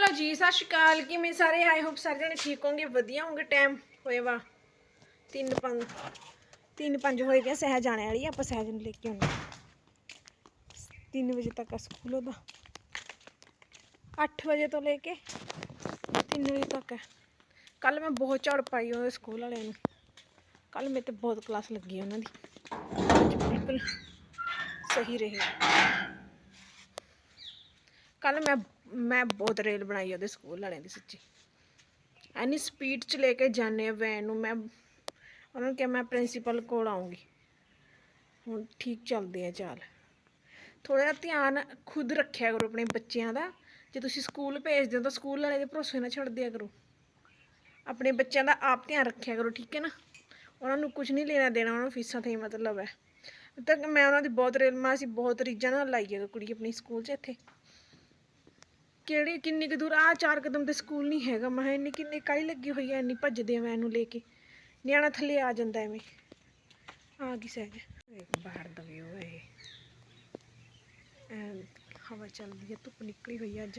Hello ਜੀ, ਸਤਿ ਸ਼੍ਰੀ ਅਕਾਲ। ਕਿਵੇਂ ਸਾਰੇ? ਆਈ ਹੋਪ ਸਾਰੇ ਜਣੇ ਠੀਕ ਹੋਗੇ ਵਧੀਆ ਹੋਗੇ ਟਾਈਮ ਹੋਏ ਵਾ 3 5 3 5 ਹੋਏ ਗਏ, ਸਹਿਜ ਜਾਣੇ ਵਾਲੀ ਆਪਾਂ ਸਹਿਜ ਨੂੰ ਲੈ ਕੇ ਆਉਂਦੇ 3 ਵਜੇ ਤੱਕ ਸਕੂਲ ਉਹਦਾ। 8 ਵਜੇ ਤੋਂ ਲੈ ਕੇ 3 ਵਜੇ ਤੱਕ ਹੈ ਕੱਲ ਮੈਂ ਬਹੁਤ ਝੜ ਪਾਈ ਉਹਦੇ ਸਕੂਲ ਵਾਲਿਆਂ ਨੂੰ। ਕੱਲ ਮੇਰੇ ਤੇ ਬਹੁਤ ਕਲਾਸ ਲੱਗੀ ਉਹਨਾਂ ਦੀ। ਅੱਜ ਬਿਲਕੁਲ ਸਹੀ ਰਹੇ। ਕੱਲ ਮੈਂ ਮੈਂ ਬਹੁਤ ਰੇਲ ਬਣਾਈ ਉਹਦੇ ਸਕੂਲ ਵਾਲਿਆਂ ਦੀ ਸੱਚੀ। ਐਨੀ ਸਪੀਡ ਚ ਲੈ ਕੇ ਜਾਣੇ ਆ ਵੈਨ ਨੂੰ, ਮੈਂ ਉਹਨਾਂ ਨੂੰ ਕਿਹਾ ਮੈਂ ਪ੍ਰਿੰਸੀਪਲ ਕੋਲ ਆਉਂਗੀ ਹੁਣ ਠੀਕ ਚੱਲਦੇ ਆ ਚਾਲ। ਥੋੜਾ ਜਿਹਾ ਧਿਆਨ ਖੁਦ ਰੱਖਿਆ ਕਰੋ ਆਪਣੇ ਬੱਚਿਆਂ ਦਾ। ਜੇ ਤੁਸੀਂ ਸਕੂਲ ਭੇਜਦੇ ਹੋ ਤਾਂ ਸਕੂਲ ਵਾਲੇ ਦੇ ਭਰੋਸੇ ਨਾ ਛੱਡ ਦਿਆ ਕਰੋ। ਆਪਣੇ ਬੱਚਿਆਂ ਦਾ ਆਪ ਧਿਆਨ ਰੱਖਿਆ ਕਰੋ, ਠੀਕ ਹੈ ਨਾ? ਉਹਨਾਂ ਨੂੰ ਕੁਝ ਨਹੀਂ ਲੈਣਾ ਦੇਣਾ, ਉਹਨਾਂ ਨੂੰ ਫੀਸਾਂ ਤੇ ਹੀ ਮਤਲਬ ਹੈ। ਤਾਂ ਮੈਂ ਉਹਨਾਂ ਦੀ ਬਹੁਤ ਰੇਲ, ਮੈਂ ਅਸੀਂ ਬਹੁਤ ਰੀਝਾਂ ਨਾਲ ਲਾਈ ਹੈ ਕੁੜੀ ਆਪਣੀ ਸਕੂਲ 'ਚ ਇੱਥੇ। ਕਿਹੜੇ ਕਿੰਨੀ ਕੁ ਦੂਰ ਆ ਚਾਰ ਕਦਮ ਤੇ ਸਕੂਲ ਨਹੀਂ ਹੈਗਾ। ਮੈਂ ਕਿਹਾ ਇੰਨੀ ਕਿੰਨੀ ਕਾਲੀ ਲੱਗੀ ਹੋਈ ਐ ਇੰਨੀ ਭੱਜਦੇ ਆ ਮੈਂ ਇਹਨੂੰ ਲੈ ਕੇ। ਨਿਆਣਾ ਥੱਲੇ ਆ ਜਾਂਦਾ ਐਵੇਂ। ਆ ਗਈ ਸਹਿਜ। ਬਾਹਰ ਦਾ ਵਿਊ ਹੈ ਹਵਾ ਚੱਲਦੀ ਹੈ ਧੁੱਪ ਨਿਕਲੀ ਹੋਈ ਹੈ ਅੱਜ।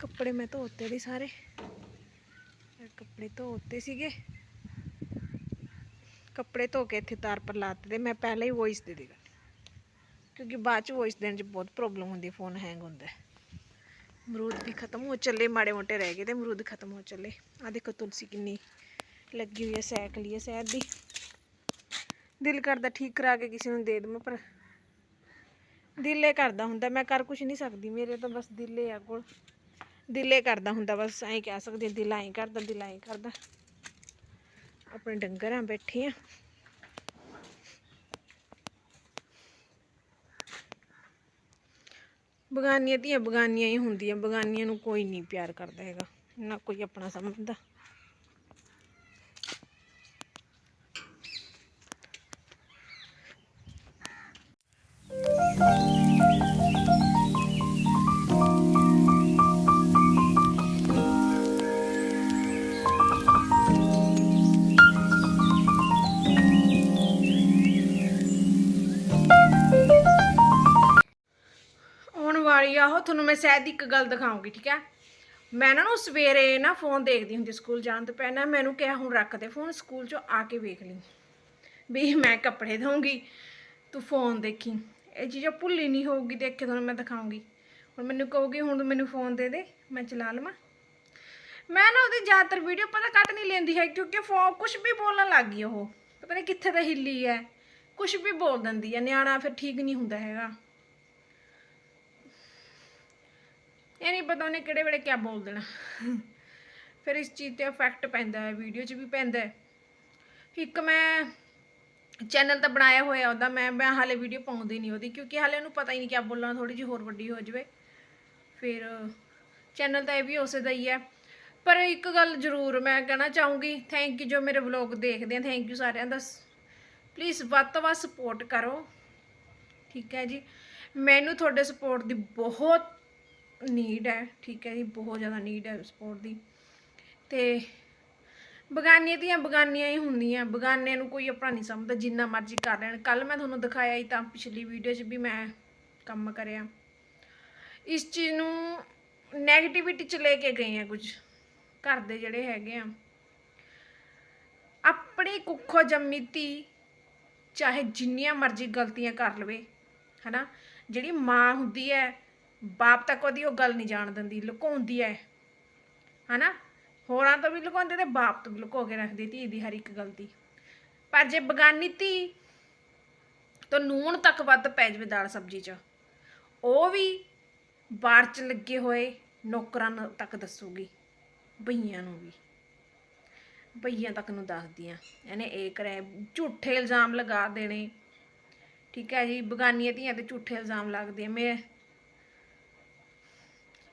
ਕੱਪੜੇ ਮੈਂ ਧੋਤੇ ਦੇ ਸਾਰੇ। ਕੱਪੜੇ ਧੋਤੇ ਸੀਗੇ। ਕੱਪੜੇ ਧੋ ਕੇ ਇੱਥੇ ਤਾਰ ਪਰ ਲਾਤੇ ਦੇ ਮੈਂ ਪਹਿਲਾਂ ਹੀ ਵੌਇਸ ਦੇ ਦੇਗਾ। ਕਿਉਂਕਿ ਬਾਅਦ ਚ ਵੌਇਸ ਦੇਣ 'ਚ ਬਹੁਤ ਪ੍ਰੋਬਲਮ ਹੁੰਦੀ ਫੋਨ ਹੈਂਗ ਹੁੰਦਾ। ਅਮਰੂਦ ਵੀ ਖਤਮ ਹੋ ਚੱਲੇ, ਮਾੜੇ ਮੋਟੇ ਰਹਿ ਗਏ ਤੇ ਅਮਰੂਦ ਖਤਮ ਹੋ ਚੱਲੇ। ਆ ਦੇਖੋ ਤੁਲਸੀ ਕਿੰਨੀ ਲੱਗੀ ਹੋਈ ਹੈ, ਸੈਕ ਲਈ ਹੈ ਸ਼ਹਿਦ ਦੀ। ਦਿਲ ਕਰਦਾ ਠੀਕ ਕਰਾ ਕੇ ਕਿਸੇ ਨੂੰ ਦੇ ਦਵਾਂ, ਪਰ ਦਿਲੇ ਕਰਦਾ ਹੁੰਦਾ, ਮੈਂ ਕਰ ਕੁਝ ਨਹੀਂ ਸਕਦੀ, ਮੇਰੇ ਤਾਂ ਬਸ ਦਿਲੇ ਆ ਕੋਲ। ਦਿਲੇ ਕਰਦਾ ਹੁੰਦਾ, ਬਸ ਐਂ ਕਹਿ ਸਕਦੇ ਦਿਲ ਐਂ ਕਰਦਾ, ਦਿਲ ਐਂ ਕਰਦਾ। ਆਪਣੇ ਡੰਗਰ ਆ ਬੈਠੇ ਆ। ਬਗਾਨੀਆਂ ਧੀਆਂ ਬਗਾਨੀਆਂ ਹੀ ਹੁੰਦੀਆਂ, ਬਗਾਨੀਆਂ ਨੂੰ ਕੋਈ ਨਹੀਂ ਪਿਆਰ ਕਰਦਾ ਹੈਗਾ, ਨਾ ਕੋਈ ਆਪਣਾ ਸਮਝਦਾ। ਆਉਣ ਵਾਲੀ ਆ ਉਹ, ਤੁਹਾਨੂੰ ਮੈਂ ਸ਼ਾਇਦ ਇੱਕ ਗੱਲ ਦਿਖਾਉਂਗੀ, ਠੀਕ ਹੈ? ਮੈਂ ਨਾ ਨੂੰ ਸਵੇਰੇ ਨਾ ਫੋਨ ਦੇਖਦੀ ਹੁੰਦੀ ਸਕੂਲ ਜਾਣ ਤੋਂ ਪਹਿਲਾਂ, ਮੈਨੂੰ ਕਿਹਾ ਹੁਣ ਰੱਖ ਦੇ ਫੋਨ ਸਕੂਲ ਚੋਂ ਆ ਕੇ ਵੇਖ ਲਈ। ਵੀ ਮੈਂ ਕੱਪੜੇ ਦਊਂਗੀ ਤੂੰ ਫੋਨ ਦੇਖੀ। ਇਹ ਚੀਜ਼ਾਂ ਭੁੱਲੀ ਨਹੀਂ ਹੋਊਗੀ, ਦੇਖ ਕੇ ਤੁਹਾਨੂੰ ਮੈਂ ਦਿਖਾਉਂਗੀ। ਹੁਣ ਮੈਨੂੰ ਕਹੋਗੀ, ਹੁਣ ਤੂੰ ਮੈਨੂੰ ਫੋਨ ਦੇ ਦੇ, ਮੈਂ ਚਲਾ ਲਵਾਂ। ਮੈਂ ਨਾ ਉਹਦੀ ਜ਼ਿਆਦਾਤਰ ਵੀਡੀਓ ਪਤਾ ਕੱਟ ਨਹੀਂ ਲੈਂਦੀ ਹੈ ਕਿਉਂਕਿ ਫੋਨ ਕੁਝ ਵੀ ਬੋਲਣ ਲੱਗ ਗਈ ਉਹ। ਪਤਾ ਨਹੀਂ ਕਿੱਥੇ ਤਾਂ ਹਿੱਲੀ ਹੈ ਕੁਝ ਵੀ ਬੋਲ ਦਿੰਦੀ ਹੈ ਨਿਆਣਾ ਫਿਰ ਠੀਕ ਨਹੀਂ ਹੁੰਦਾ ਹੈਗਾ। ਇਹ ਨਹੀਂ ਪਤਾ ਉਹਨੇ ਕਿਹੜੇ ਵੇਲੇ ਕਿਆ ਬੋਲ ਦੇਣਾ। ਫਿਰ ਇਸ ਚੀਜ਼ ਤੇ ਇਫੈਕਟ ਪੈਂਦਾ ਹੈ ਵੀਡੀਓ 'ਚ ਵੀ ਪੈਂਦਾ ਹੈ। ਇੱਕ ਮੈਂ ਚੈਨਲ ਤਾਂ ਬਣਾਇਆ ਹੋਇਆ ਉਹਦਾ, ਮੈਂ ਮੈਂ ਹਾਲੇ ਵੀਡੀਓ ਪਾਉਂਦੀ ਨਹੀਂ ਉਹਦੀ, ਕਿਉਂਕਿ ਹਾਲੇ ਉਹਨੂੰ ਪਤਾ ਹੀ ਨਹੀਂ ਕਿਆ ਬੋਲਣਾ ਥੋੜੀ ਜਿਹੀ ਹੋਰ ਵੱਡੀ ਹੋ ਜਾਵੇ। ਫਿਰ ਚੈਨਲ ਤਾਂ ਇਹ ਵੀ ਉਸੇ ਦਾ ਹੀ ਹੈ। ਪਰ ਇੱਕ ਗੱਲ ਜ਼ਰੂਰ ਮੈਂ ਕਹਿਣਾ ਚਾਹੂੰਗੀ ਥੈਂਕ ਯੂ ਜੋ ਮੇਰੇ ਵਲੌਗ ਦੇਖਦੇ ਆ ਥੈਂਕ ਯੂ ਸਾਰਿਆਂ ਦਾ। ਪਲੀਜ਼ ਵੱਧ ਤੋਂ ਵੱਧ ਸਪੋਰਟ ਕਰੋ। ਠੀਕ ਹੈ ਜੀ। ਮੈਨੂੰ ਤੁਹਾਡੇ ਸਪੋਰਟ ਦੀ ਬਹੁਤ ਨੀਡ ਹੈ, ਠੀਕ ਹੈ ਜੀ, ਬਹੁਤ ਜ਼ਿਆਦਾ ਨੀਡ ਹੈ ਸਪੋਰਟ ਦੀ। ਤੇ ਬਗਾਨੀਆਂ ਦੀਆਂ ਬਗਾਨੀਆਂ ਹੀ ਹੁੰਦੀਆਂ, ਬਗਾਨਿਆਂ ਨੂੰ ਕੋਈ ਆਪਣਾ ਨਹੀਂ ਸਮਝਦਾ, ਜਿੰਨਾ ਮਰਜ਼ੀ ਕਰ ਲੈਣ। ਕੱਲ ਮੈਂ ਤੁਹਾਨੂੰ ਦਿਖਾਇਆ ਹੀ ਤਾਂ ਪਿਛਲੀ ਵੀਡੀਓ 'ਚ ਵੀ ਮੈਂ ਕੰਮ ਕਰਿਆ। ਇਸ ਚੀਜ਼ ਨੂੰ 네ਗੇਟਿਵਿਟੀ 'ਚ ਲੈ ਕੇ ਗਏ ਆ ਕੁਝ, ਘਰ ਦੇ ਜਿਹੜੇ ਹੈਗੇ ਆ। ਆਪਣੀ ਕੁੱਖੋਂ ਜੰਮੀ ਧੀ ਚਾਹੇ ਜਿੰਨੀਆਂ ਮਰਜ਼ੀ ਗਲਤੀਆਂ ਕਰ ਲਵੇ, ਹਨਾ? ਜਿਹੜੀ ਮਾਂ ਹੁੰਦੀ ਹੈ ਬਾਪ ਤੱਕ ਉਹਦੀ ਉਹ ਗੱਲ ਨਹੀਂ ਜਾਣ ਦਿੰਦੀ, ਲੁਕਾਉਂਦੀ ਹੈ ਹਨਾ? ਹੋਰਾਂ ਤੋਂ ਵੀ ਲੁਕਾਉਂਦੇ ਤੇ ਬਾਪ ਤੋਂ ਵੀ ਲੁਕੋ ਕੇ ਰੱਖਦੀ ਧੀ ਦੀ ਹਰ ਇੱਕ ਗਲਤੀ ਪਰ ਜੇ ਬਗਾਨੀ ਧੀ ਤਾਂ ਨੂਣ ਤੱਕ ਵੱਧ ਪੈ ਜਾਵੇ ਦਾਲ ਸਬਜ਼ੀ 'ਚ, ਉਹ ਵੀ ਬਾਹਰ 'ਚ ਲੱਗੇ ਹੋਏ ਨੌਕਰਾਂ ਨੂੰ ਤੱਕ ਦੱਸੂਗੀ, ਬਈਆਂ ਨੂੰ ਵੀ। ਬਈਆਂ ਤੱਕ ਨੂੰ ਦੱਸਦੀਆਂ। ਇਹਨੇ ਇਹ ਕਰਿਆ, ਝੂਠੇ ਇਲਜ਼ਾਮ ਲਗਾ ਦੇਣੇ। ਠੀਕ ਹੈ ਜੀ, ਬਗਾਨੀਆਂ ਧੀਆਂ ਤੇ ਝੂਠੇ ਇਲਜ਼ਾਮ ਲੱਗਦੇ ਆ। ਮੈਂ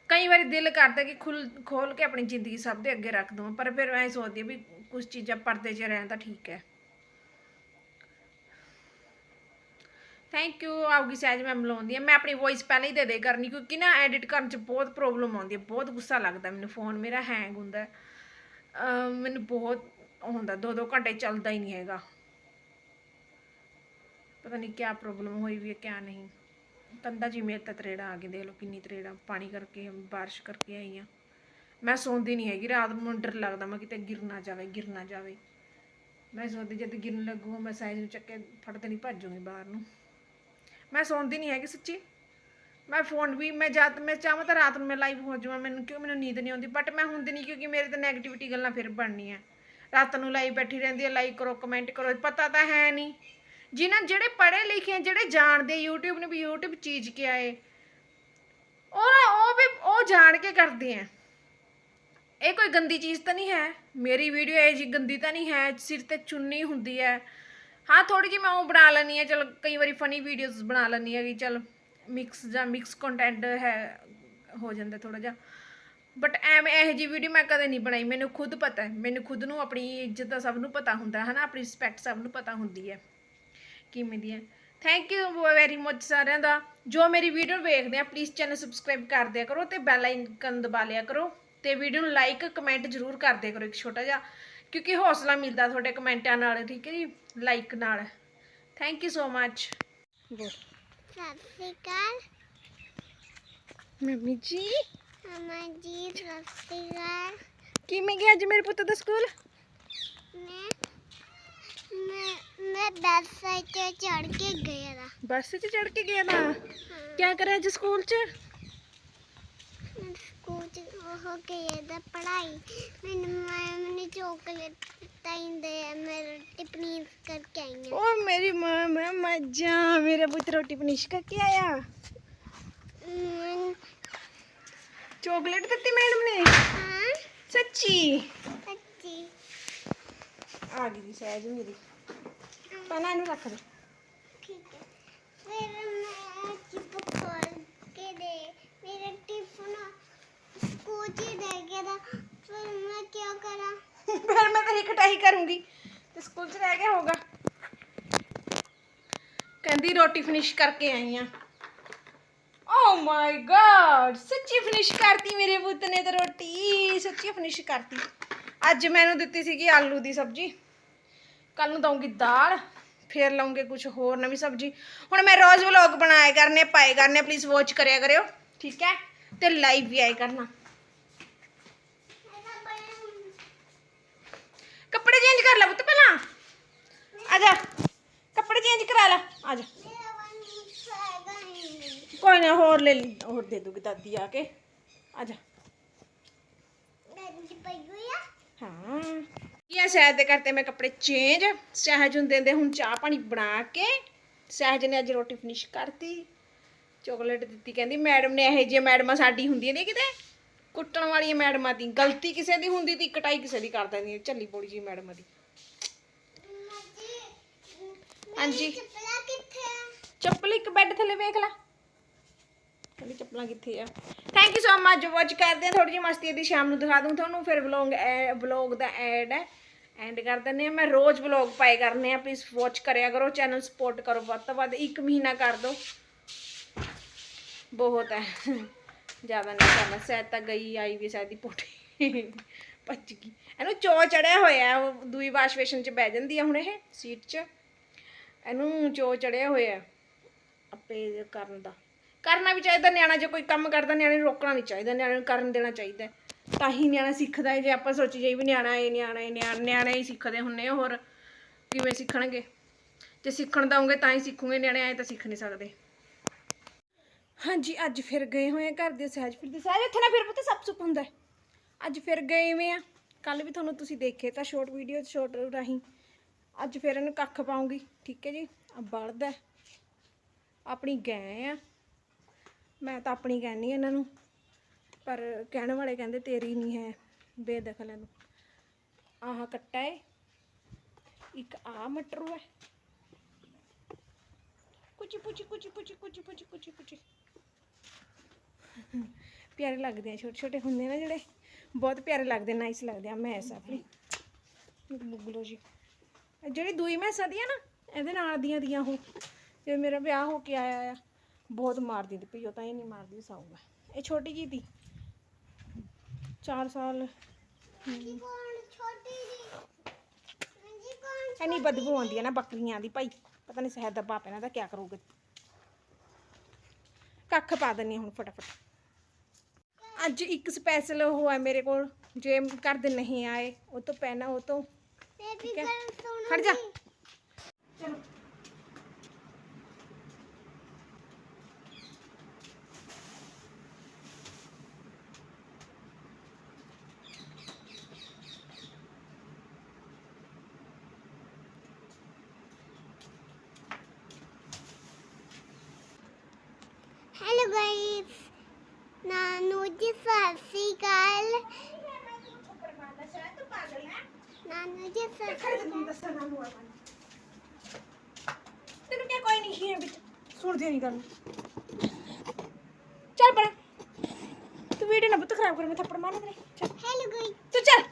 ਕਈ ਵਾਰੀ ਦਿਲ ਕਰਦਾ ਕਿ ਖੁੱਲ ਖੋਲ ਕੇ ਆਪਣੀ ਜ਼ਿੰਦਗੀ ਸਭ ਦੇ ਅੱਗੇ ਰੱਖ ਦਵਾਂ, ਪਰ ਫਿਰ ਮੈਂ ਸੋਚਦੀ ਹਾਂ ਵੀ ਕੁਝ ਚੀਜ਼ਾਂ ਪਰਦੇ 'ਚ ਰਹਿਣ ਤਾਂ ਠੀਕ ਹੈ। ਥੈਂਕ ਯੂ ਆਉਗੀ ਸਹਿਜ, ਮੈਂ ਮਿਲਾਉਂਦੀ ਹਾਂ। ਮੈਂ ਆਪਣੀ ਵੌਇਸ ਪਹਿਲਾਂ ਹੀ ਦੇ ਦੇ ਕਰਨੀ, ਕਿਉਂਕਿ ਨਾ ਐਡਿਟ ਕਰਨ 'ਚ ਬਹੁਤ ਪ੍ਰੋਬਲਮ ਆਉਂਦੀ ਹੈ, ਬਹੁਤ ਗੁੱਸਾ ਲੱਗਦਾ ਮੈਨੂੰ ਫੋਨ ਮੇਰਾ ਹੈਂਗ ਹੁੰਦਾ ਮੈਨੂੰ ਬਹੁਤ ਹੁੰਦਾ ਦੋ ਦੋ ਘੰਟੇ ਚੱਲਦਾ ਹੀ ਨਹੀਂ ਹੈਗਾ। ਪਤਾ ਨਹੀਂ ਕਿਆ ਪ੍ਰੋਬਲਮ ਹੋਈ ਵੀ ਹੈ, ਕਿਆ ਨਹੀਂ। ਕੰਧਾਂ 'ਚ ਮੇਰੇ ਤਾਂ ਤਰੇੜਾ ਆ ਗਈ ਦੇਖ ਲਓ ਕਿੰਨੀ ਤਰੇੜਾ, ਪਾਣੀ ਕਰਕੇ, ਬਾਰਿਸ਼ ਕਰਕੇ ਆਈ ਆ ਮੈਂ ਸੌਂਦੀ ਨਹੀਂ ਹੈਗੀ, ਰਾਤ ਨੂੰ ਡਰ ਲੱਗਦਾ, ਮੈਂ ਕਿਤੇ ਗਿਰ ਨਾ ਜਾਵੇ, ਗਿਰ ਨਾ ਜਾਵੇ। ਮੈਂ ਸੋਚਦੀ ਜਦ ਗਿਰਨ ਲੱਗੂ ਮੈਂ ਸਾਈਜ਼ ਨੂੰ ਚੱਕੇ ਫੜਦੇ ਨਹੀਂ ਭੱਜੂਗੀ ਬਾਹਰ ਨੂੰ। ਮੈਂ ਸੌਂਦੀ ਨਹੀਂ ਹੈਗੀ ਸੱਚੀ। ਮੈਂ ਫੋਨ ਵੀ, ਮੈਂ ਜਦ ਮੈਂ ਚਾਹਾਂ ਤਾਂ ਰਾਤ ਨੂੰ ਮੈਂ ਲਾਈਵ ਹੋ ਜਾਵਾਂ, ਮੈਨੂੰ ਕਿਉਂ, ਮੈਨੂੰ ਨੀਂਦ ਨਹੀਂ ਆਉਂਦੀ ਬਟ ਮੈਂ ਹੁੰਦੀ ਨਹੀਂ ਕਿਉਂਕਿ ਮੇਰੇ ਤੇ ਨੈਗੇਟਿਵਿਟੀ ਗੱਲਾਂ ਫਿਰ ਬਣਨੀਆਂ। ਰਾਤ ਨੂੰ ਲਾਈਵ ਬੈਠੀ ਰਹਿੰਦੀ ਹੈ ਲਾਈਕ ਕਰੋ ਕਮੈਂਟ ਕਰੋ, ਪਤਾ ਤਾਂ ਹੈ ਨਹੀਂ ਜਿਨ੍ਹਾਂ ਜਿਹੜੇ ਪੜ੍ਹੇ ਲਿਖੇ ਆ, ਜਿਹੜੇ ਜਾਣਦੇ YouTube ਨੂੰ ਵੀ YouTube ਚੀਜ਼ ਕੀ ਆਏ। ਉਹ ਉਹ ਵੀ ਉਹ ਜਾਣ ਕੇ ਕਰਦੇ ਆ। ਇਹ ਕੋਈ ਗੰਦੀ ਚੀਜ਼ ਤਾਂ ਨਹੀਂ ਹੈ? ਮੇਰੀ ਵੀਡੀਓ ਇਹ ਜੀ ਗੰਦੀ ਤਾਂ ਨਹੀਂ ਹੈ ਸਿਰ ਤੇ ਚੁੰਨੀ ਹੁੰਦੀ ਹੈ। ਹਾਂ ਥੋੜੀ ਜਿਹੀ ਮੈਂ ਉਹ ਬਣਾ ਲੈਣੀ ਹੈ ਚਲ ਕਈ ਵਾਰੀ ਫਨੀ ਵੀਡੀਓਜ਼ ਬਣਾ ਲੈਣੀ ਹੈ ਕਿ ਚਲ ਮਿਕਸ ਜਾਂ ਮਿਕਸ ਕੰਟੈਂਟ ਹੈ ਹੋ ਜਾਂਦਾ ਥੋੜਾ ਜਿਹਾ। ਬਟ ਐਵੇਂ ਇਹ ਜੀ ਵੀਡੀਓ ਮੈਂ ਕਦੇ ਨਹੀਂ ਬਣਾਈ। ਮੈਨੂੰ ਖੁਦ ਪਤਾ ਹੈ। ਮੈਨੂੰ ਖੁਦ ਨੂੰ ਆਪਣੀ ਇੱਜ਼ਤ ਦਾ ਸਭ ਨੂੰ ਪਤਾ ਹੁੰਦਾ ਹੈ ਨਾ ਆਪਣੀ ਰਿਸਪੈਕਟ ਸਭ ਨੂੰ ਪਤਾ ਹੁੰਦੀ ਹੈ। ਕਿਵੇਂ ਦੀ ਹੈ ਥੈਂਕ ਯੂ ਵੈਰੀ ਮਚ ਸਾਰਿਆਂ ਦਾ। ਜੋ ਮੇਰੀ ਵੀਡੀਓ ਵੇਖਦੇ ਆ ਪਲੀਜ਼ ਚੈਨਲ ਸਬਸਕ੍ਰਾਈਬ ਕਰ ਦਿਆ ਕਰੋ ਤੇ ਬੈਲ ਆਈਕਨ ਦਬਾ ਲਿਆ ਕਰੋ। ਤੇ ਵੀਡੀਓ ਨੂੰ ਲਾਈਕ ਕਮੈਂਟ ਜ਼ਰੂਰ ਕਰ ਦਿਆ ਕਰੋ ਇੱਕ ਛੋਟਾ ਜਿਹਾ ਕਿਉਂਕਿ ਹੌਸਲਾ ਮਿਲਦਾ ਤੁਹਾਡੇ ਕਮੈਂਟਾਂ ਨਾਲ ਠੀਕ ਹੈ ਜੀ? ਲਾਈਕ ਨਾਲ। ਥੈਂਕ ਯੂ ਸੋ ਮਚ ਸਤਿ ਸ਼੍ਰੀ ਅਕਾਲ। ਮੰਮੀ ਜੀ। ਅਮਾ ਜੀ ਸਤਿ ਸ਼੍ਰੀ ਅਕਾਲ। ਕਿਵੇਂ ਗਿਆ ਅੱਜ ਮੇਰੇ ਪੁੱਤ ਦਾ ਸਕੂਲ? ਮੈਂ ਮੈਂ ਮੈਂ ਬੱਸ ਤੇ ਚੜ ਕੇ ਗਿਆ ਦਾ ਬੱਸ 'ਚ ਚੜ ਕੇ ਗਿਆ ਨਾ ਕੀ ਕਰਿਆ ਅੱਜ ਸਕੂਲ 'ਚ? ਮੈਂ ਸਕੂਲ ਚ ਉਹ ਗਿਆ ਦਾ ਪੜਾਈ ਮੈਨੂੰ ਮੈਮ ਨੇ ਚਾਕਲੇਟ ਤਾਈਂਦੇ ਮੇਰੇ ਟਿਪਨੀ ਕਰਕੇ ਆਈ ਹਾਂ ਓ ਮੇਰੀ ਮਾਂ ਮੈਂ ਮੱਜਾ ਮੇਰੇ ਪੁੱਤ ਰੋਟੀ ਪਨੀਸ਼ ਕਰਕੇ ਆਇਆ। ਮੈਂ- ਚੋਕਲੇਟ ਦਿੱਤੀ ਮੈਡਮ ਨੇ? ਹਾਂ। ਸੱਚੀ? ਸੱਚੀ। ਆ ਗਈ ਜੀ ਸਹਿਜ ਮੇਰੀ। ਪਹਿਲਾਂ ਇਹਨੂੰ ਰੱਖ ਦੇ। ਠੀਕ ਹੈ। ਫਿਰ ਮੈਂ ਚਿਪ ਖੋਲ ਕੇ ਦੇ ਮੇਰਾ ਟਿਫਨ ਸਕੂਲ ਚ ਹੀ ਰਹਿ ਗਿਆ ਦਾ ਫਿਰ ਮੈਂ ਕੀ ਕਰਾਂ? ਫਿਰ ਮੈਂ ਤੇਰੀ ਕਟਾਈ ਕਰੂੰਗੀ ਤੇ ਸਕੂਲ 'ਚ ਰਹਿ ਗਿਆ ਹੋਗਾ ਕਹਿੰਦੀ ਰੋਟੀ ਫਿਨਿਸ਼ ਕਰਕੇ ਆਈ ਆ। ਓ ਮਾਈ ਗॉड ਸੱਚੀ ਫਿਨਿਸ਼ ਕਰਤੀ ਮੇਰੇ ਪੁੱਤ ਨੇ ਤਾਂ ਰੋਟੀ ਸੱਚੀ ਫਿਨਿਸ਼ ਕਰਤੀ। ਅੱਜ ਮੈਨੂੰ ਦਿੱਤੀ ਸੀਗੀ ਆਲੂ ਦੀ ਸਬਜ਼ੀ। ਕੱਲ ਨੂੰ ਦਊਂਗੀ ਦਾਲ ਫੇਰ ਲਾਉਂਗੇ ਕੁਝ ਹੋਰ ਨਵੀਂ ਸਬਜ਼ੀ। ਹੁਣ ਮੈਂ ਰੋਜ਼ ਵਲੌਗ ਬਣਾਏ ਕਰਨੇ ਪਾਏ ਕਰਨੇ ਪਲੀਜ਼ ਵਾਚ ਕਰਿਆ ਕਰਿਓ ਠੀਕ ਹੈ? ਤੇ ਲਾਈਵ ਵੀ ਆਏ ਕਰਨਾ। ਕੱਪੜੇ ਚੇਂਜ ਕਰ ਲੈ ਪੁੱਤ ਪਹਿਲਾਂ। ਆ ਜਾ ਕੱਪੜੇ ਚੇਂਜ ਕਰਾ ਲੈ। ਆ ਜਾ। ਕੋਈ ਨਾ ਹੋਰ ਲੈ ਲਈ ਹੋਰ ਦੇ ਦੂਗੀ ਦਾਦੀ ਆ ਕੇ। ਆ ਜਾ। ਹਾਂ ਆ? ਸਹਿਜ ਦੇ ਕਰਤੇ ਮੈਂ ਕੱਪੜੇ ਚੇਂਜ ਸਹਿਜ ਨੂੰ ਦਿੰਦੇ ਹੁਣ ਚਾਹ ਪਾਣੀ ਬਣਾ ਕੇ ਸਹਿਜ ਨੇ ਅੱਜ ਰੋਟੀ ਫਿਨਿਸ਼ ਕਰਤੀ। ਚਾਕਲੇਟ ਦਿੱਤੀ ਕਹਿੰਦੀ ਮੈਡਮ ਨੇ ਇਹੋ ਜਿਹੀ ਮੈਡਮਾਂ ਸਾਡੀ ਹੁੰਦੀਆਂ ਨੇ ਕਿਤੇ? ਕੁੱਟਣ ਵਾਲੀਆਂ ਮੈਡਮਾਂ ਦੀ ਗਲਤੀ ਕਿਸੇ ਦੀ ਹੁੰਦੀ ਤੀ ਕਟਾਈ ਕਿਸੇ ਦੀ ਕਰ ਦਿੰਦੀ ਝੱਲੀ ਪੋੜੀ ਜੀ ਮੈਡਮਾਂ ਦੀ। ਹਾਂਜੀ। ਚੱਪਲਾ ਕਿੱਥੇ ਆ? ਚੱਪਲ ਇੱਕ ਬੈੱਡ ਥੱਲੇ ਵੇਖ ਲੈ। ਕਹਿੰਦੀ ਚੱਪਲਾਂ ਕਿੱਥੇ ਆ। Thank you so much watch ਕਰਦੇ ਆ ਥੋੜੀ ਜਿਹੀ ਮਸਤੀ ਦੀ ਸ਼ਾਮ ਨੂੰ ਦਿਖਾ ਦੂੰ ਤੁਹਾਨੂੰ, ਫਿਰ ਵਲੌਗ ਵਲੌਗ ਦਾ ਐਡ ਹੈ। ਐਂਡ ਕਰ ਦਿੰਦੇ ਆ, ਮੈਂ ਰੋਜ਼ ਵਲੌਗ ਪਾਏ ਕਰਨੇ ਆ ਪਲੀਜ਼ ਵਾਚ ਕਰਿਆ ਕਰੋ ਚੈਨਲ ਸਪੋਰਟ ਕਰੋ ਵੱਧ ਤੋਂ ਵੱਧ, ਇੱਕ ਮਹੀਨਾ ਕਰ ਦਿਓ ਬਹੁਤ ਹੈ, ਜ਼ਿਆਦਾ ਨਹੀਂ ਕਰਨਾ ਸੈਦ ਤਾਂ ਗਈ, ਆਈ ਵੀ ਸਾਡੀ ਪੋਟੀ ਭੱਜ ਗਈ। ਇਹਨੂੰ ਚੋ ਚੜਿਆ ਹੋਇਆ, ਉਹ ਦੂਈ ਵਾਸ਼ ਬੇਸ਼ਨ 'ਚ ਬਹਿ ਜਾਂਦੀ ਆ ਹੁਣ ਇਹ ਸੀਟ 'ਚ। ਇਹਨੂੰ ਚੋ ਚੜਿਆ ਹੋਇਆ, ਆਪੇ ਕਰਨ ਦਾ। ਕਰਨਾ ਵੀ ਚਾਹੀਦਾ ਨਿਆਣਾ ਜੇ ਕੋਈ ਕੰਮ ਕਰਦਾ ਨਿਆਣੇ ਨੂੰ ਰੋਕਣਾ ਨਹੀਂ ਚਾਹੀਦਾ ਨਿਆਣੇ ਨੂੰ ਕਰਨ ਦੇਣਾ ਚਾਹੀਦਾ। ਤਾਂ ਹੀ ਨਿਆਣਾ ਸਿੱਖਦਾ ਹੈ ਜੇ ਆਪਾਂ ਸੋਚੀ ਜਾਈ ਵੀ ਨਿਆਣਾ ਹੈ ਨਿਆਣਾ ਹੈ ਨਿਆਣਾ ਨਿਆਣੇ ਹੀ ਸਿੱਖਦੇ ਹੁੰਨੇ ਆ, ਹੋਰ ਕਿਵੇਂ ਸਿੱਖਣਗੇ? ਜੇ ਸਿੱਖਣ ਦਵਾਂਗੇ ਤਾਂ ਹੀ ਸਿੱਖੂਗੇ ਨਿਆਣੇ ਆਏ ਤਾਂ ਸਿੱਖ ਨਹੀਂ ਸਕਦੇ। ਹਾਂਜੀ ਅੱਜ ਫਿਰ ਗਏ ਹੋਏ ਆ ਘਰ ਦੇ ਸਹਿਜ ਫਿਰਦੇ ਸਹਿਜ ਇੱਥੇ ਨਾ ਫਿਰ ਪੁੱਤ ਸੱਪ ਸੁਪ ਹੁੰਦਾ। ਅੱਜ ਫਿਰ ਗਏ ਵੇ ਆ। ਕੱਲ ਵੀ ਤੁਹਾਨੂੰ ਤੁਸੀਂ ਦੇਖੇ ਤਾਂ ਸ਼ਾਰਟ ਵੀਡੀਓ ਸ਼ਾਰਟ ਰਾਹੀਂ। ਅੱਜ ਫਿਰ ਇਹਨੂੰ ਕੱਖ ਪਾਉਂਗੀ ਠੀਕ ਹੈ ਜੀ? ਆ ਬਲਦ ਹੈ। ਆਪਣੀ ਗਾਂ ਆ। ਮੈਂ ਤਾਂ ਆਪਣੀ ਕਹਿੰਦੀ ਇਹਨਾਂ ਨੂੰ, ਪਰ ਕਹਿਣ ਵਾਲੇ ਕਹਿੰਦੇ ਤੇਰੀ ਨਹੀਂ ਹੈ, ਬੇਦਖਲ ਇਹਨੂੰ ਆਹ ਕੱਟਾ ਹੈ ਇੱਕ ਆ ਮਟਰੂ ਹੈ ਕੁਚੀ ਪੁਚੀ ਕੁਚੀ ਪੁਚੀ ਕੁਚੀ ਪੁਚੀ ਕੁਚੀ ਪੁਚੀ ਪਿਆਰੇ ਲੱਗਦੇ ਆ, ਛੋਟੇ ਛੋਟੇ ਹੁੰਦੇ ਨਾ ਜਿਹੜੇ, ਬਹੁਤ ਪਿਆਰੇ ਲੱਗਦੇ ਨਾਈਸ ਲੱਗਦੇ ਆ, ਮੈਸ ਆਪਣੀ। ਬੁੱਗਲੋ ਜੀ। ਜਿਹੜੀ ਦੂਈ ਮੈਸ ਆਦੀ ਨਾ, ਇਹਦੇ ਨਾਲ ਦੀਆਂ ਦੀਆਂ ਉਹ ਜੇ ਮੇਰਾ ਵਿਆਹ ਹੋ ਕੇ ਆਇਆ ਆ। ਬਹੁਤ ਮਾਰਦੀ ਦੀ ਪਈ ਉਹ ਤਾਂ ਇਹ ਨਹੀਂ ਮਾਰਦੀ ਸਾਊਗਾ ਇਹ ਛੋਟੀ ਜੀ ਦੀ 4 ਸਾਲ ਕੌਣ ਛੋਟੀ ਜੀ ਹਾਂਜੀ ਕੌਣ ਐਨੀ ਬਦਬੂ ਆਉਂਦੀ ਹੈ ਨਾ ਬੱਕਰੀਆਂ ਦੀ ਭਾਈ ਪਤਾ ਨਹੀਂ ਸ਼ਹਿਦ ਦਾ ਬਾਪ ਇਹਨਾਂ ਦਾ ਕੀ ਕਰੂਗਾ ਕੱਖ ਪਾ ਦਿੰਨੀ ਹਾਂ ਹੁਣ ਫਟਾਫਟ ਅੱਜ ਇੱਕ ਸਪੈਸ਼ਲ ਉਹ ਹੈ ਮੇਰੇ ਕੋਲ ਜੇ ਘਰ ਦੇ ਨਹੀਂ ਆਏ ਉਹ ਤੋਂ ਪਹਿਲਾਂ ਉਹ ਤੋਂ ਬੇਬੀ ਠੀਕ ਹੈ। ਗੱਲ ਸੁਣੋ ਖੜ ਜਾ ਜੀ। ਹੈਲੋ ਗਾਇਸ ਨਾਨੂ ਜੀ ਸਤਿ ਸ਼੍ਰੀ ਅਕਾਲ ਨਾਨੂ ਜੀ ਸਤਿ ਸ਼੍ਰੀ ਅਕਾਲ ਤੈਨੂੰ ਕਿਹਾ ਕੋਈ ਨਹੀਂ ਹੈ ਵਿੱਚ ਸੁਣਦੀ ਨਹੀਂ ਗੱਲ ਚੱਲ ਪੜਾ ਤੂੰ ਵੀਡੀਓ ਨਾ ਬੁੱਤ ਖਰਾਬ ਕਰ ਮੈਂ ਥੱਪੜ ਮਾਰਨਾ ਤੇਰੇ ਚੱਲ ਹੈਲੋ ਗਾਇਸ ਤੂੰ ਚੱਲ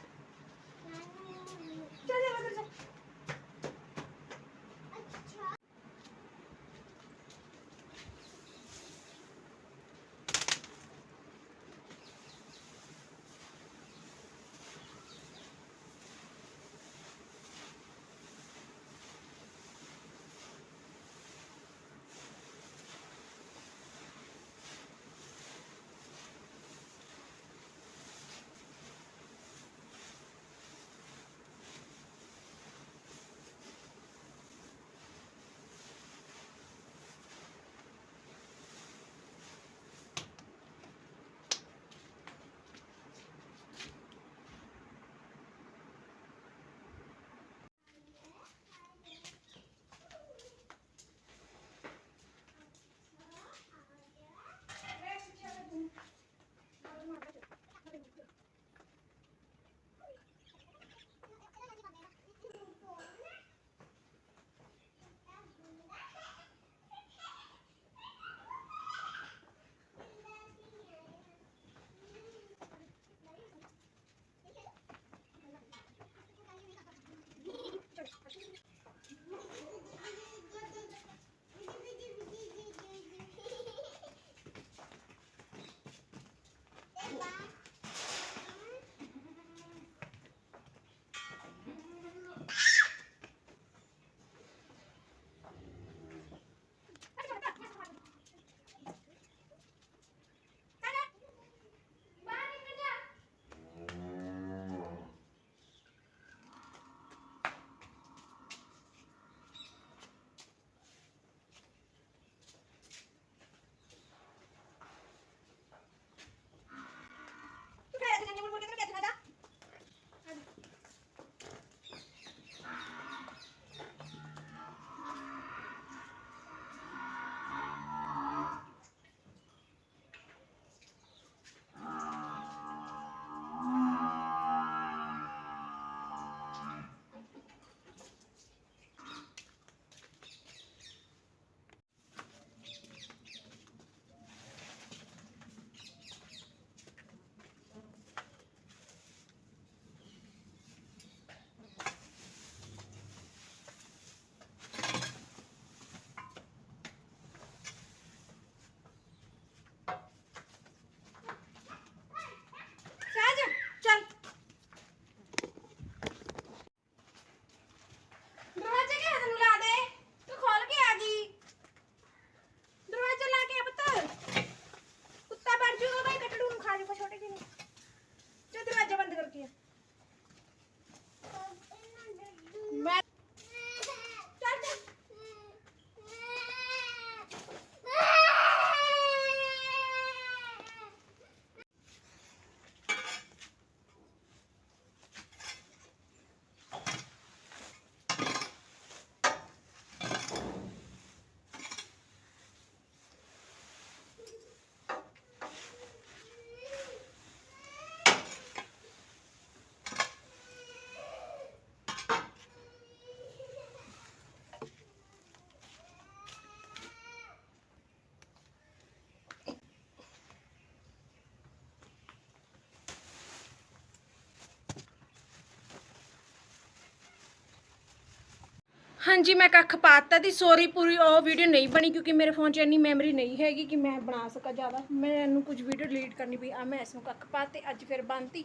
ਹਾਂਜੀ, ਮੈਂ ਕੱਖ ਪਾਤਾ ਦੀ ਸੋਰੀ ਪੂਰੀ, ਉਹ ਵੀਡੀਓ ਨਹੀਂ ਬਣੀ ਕਿਉਂਕਿ ਮੇਰੇ ਫੋਨ 'ਚ ਇੰਨੀ ਮੈਮਰੀ ਨਹੀਂ ਹੈਗੀ ਕਿ ਮੈਂ ਬਣਾ ਸਕਾਂ ਜ਼ਿਆਦਾ। ਮੈਨੂੰ ਕੁਝ ਵੀਡੀਓ ਡਿਲੀਟ ਕਰਨੀ ਪਈ ਆ ਮੈਂ ਇਸ ਨੂੰ ਕੱਖ ਪਾਤੇ, ਅੱਜ ਫਿਰ ਬੰਨਤੀ,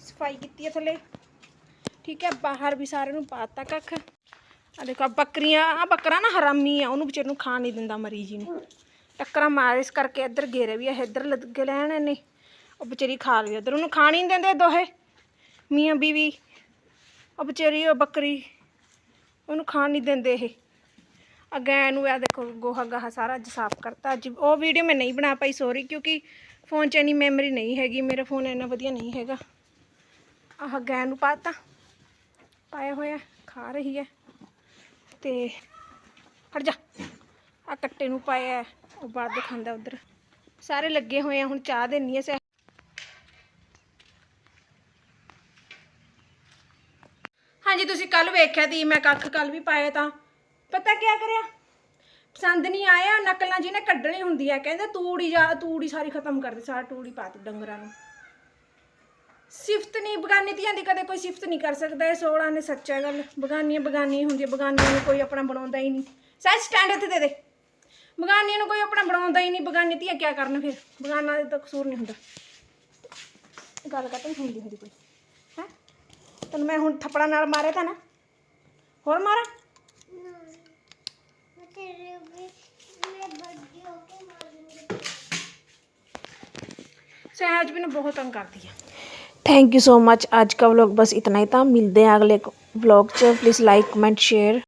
ਸਫ਼ਾਈ ਕੀਤੀ ਹੈ ਥੱਲੇ। ਠੀਕ ਹੈ, ਬਾਹਰ ਵੀ ਸਾਰਿਆਂ ਨੂੰ ਪਾਤਾ ਕੱਖ। ਆ ਦੇਖੋ, ਆਹ ਬੱਕਰੀਆਂ ਆ ਬੱਕਰਾ ਨਾ ਹਰਾਮੀ ਆ, ਉਹਨੂੰ ਵਿਚਾਰ ਨੂੰ ਖਾਣ ਨਹੀਂ ਦਿੰਦਾ ਮਰੀ ਜੀ ਨੂੰ ਟੱਕਰਾਂ ਮਾਰ ਇਸ ਕਰਕੇ ਇੱਧਰ ਗੇਰੇ ਵੀ ਆ, ਇੱਧਰ ਲੱਗੇ ਲੈਣ ਇਹਨੇ। ਉਹ ਵਿਚਾਰੀ ਖਾ ਲਈ, ਉੱਧਰ ਉਹਨੂੰ ਖਾਣ ਹੀ ਨਹੀਂ ਦਿੰਦੇ ਦੋਹੇ। ਮੀਆਂ ਬੀਵੀ, ਉਹ ਵਿਚਾਰੀ, ਉਹ ਬੱਕਰੀ। ਉਹਨੂੰ ਖਾਣ ਨਹੀਂ ਦਿੰਦੇ ਇਹ। ਅੱਗੇ ਨੂੰ ਇਹ ਦੇਖੋ, ਗੋਹਾ ਗਾਹਾ ਸਾਰਾ ਅੱਜ ਸਾਫ਼ ਕਰਤਾ। ਅੱਜ ਉਹ ਵੀਡੀਓ ਮੈਂ ਨਹੀਂ ਬਣਾ ਪਾਈ ਸੋਰੀ ਕਿਉਂਕਿ ਫੋਨ 'ਚ ਇੰਨੀ ਮੈਮਰੀ ਨਹੀਂ ਹੈਗੀ, ਮੇਰਾ ਫੋਨ ਇੰਨਾ ਵਧੀਆ ਨਹੀਂ ਹੈਗਾ। ਆਹ ਗੈਂ ਨੂੰ ਪਾਤਾ, ਪਾਇਆ ਹੋਇਆ, ਖਾ ਰਹੀ ਹੈ। ਤੇ ਹਟ ਜਾ। ਆ ਕੱਟੇ ਨੂੰ ਪਾਇਆ ਉਹ ਬਾਅਦ ਖਾਂਦਾ ਉਧਰ। ਸਾਰੇ ਲੱਗੇ ਹੋਏ ਆ, ਹੁਣ ਚਾਹ ਦੇਣੀ ਐ ਸੇ ਹਾਂਜੀ ਤੁਸੀਂ ਕੱਲ ਵੇਖਿਆ ਤੀ, ਮੈਂ ਕੱਖ ਕੱਲ ਵੀ ਪਾਇਆ ਤਾਂ। ਪਤਾ ਕਿਆ ਕਰਿਆ? ਪਸੰਦ ਨਹੀਂ ਆਇਆ, ਨਕਲਾਂ ਜਿਹਨੇ ਕੱਢਣੀ ਹੁੰਦੀ ਆ, ਕਹਿੰਦੇ ਤੂੜੀ ਜਾ, ਤੂੜੀ ਸਾਰੀ ਖਤਮ ਕਰ ਦੇ, ਸਾਰਾ ਤੂੜੀ ਪਾਤੀ ਡੰਗਰਾਂ ਨੂੰ। ਸਿਫਤ ਨਹੀਂ, ਬਗਾਨੀ ਧੀਆਂ ਦੀ ਕਦੇ ਕੋਈ ਸਿਫਤ ਨਹੀਂ ਕਰ ਸਕਦਾ, ਇਹ ਸੋਲਾਂ ਨੇ ਸੱਚਾ ਗੱਲ। ਬਗਾਨੀਆਂ ਬਗਾਨੀਆਂ ਹੁੰਦੀਆਂ, ਬਗਾਨੀਆਂ ਨੂੰ ਕੋਈ ਆਪਣਾ ਬਣਾਉਂਦਾ ਹੀ ਨਹੀਂ। ਸੱਚ ਸਟੈਂਡ ਇੱਥੇ ਦੇ ਦੇ। ਬਗਾਨੀਆਂ ਨੂੰ ਕੋਈ ਆਪਣਾ ਬਣਾਉਂਦਾ ਹੀ ਨਹੀਂ, ਬਗਾਨੀ ਧੀਆਂ ਕੀ ਕਰਨ ਫਿਰ? ਬਗਾਨਾ ਦੇ ਤਾਂ ਕਸੂਰ ਨਹੀਂ ਹੁੰਦਾ। ਗੱਲ ਕਤਮ ਹੁੰਦੀ ਹੁੰਦੀ ਕੋਈ। ਹੈ? ਤੈਨੂੰ ਮੈਂ ਹੁਣ ਥੱਪੜਾ ਨਾਲ ਮਾਰਿਆ ਤਾਂ ਨਾ। और मारा? सहज भी ने बहुत तंग कर दिया। थैंक यू सो मच आज का व्लॉग बस इतना ही था। मिलते हैं अगले व्लॉग से प्लीज़ लाइक कमेंट शेयर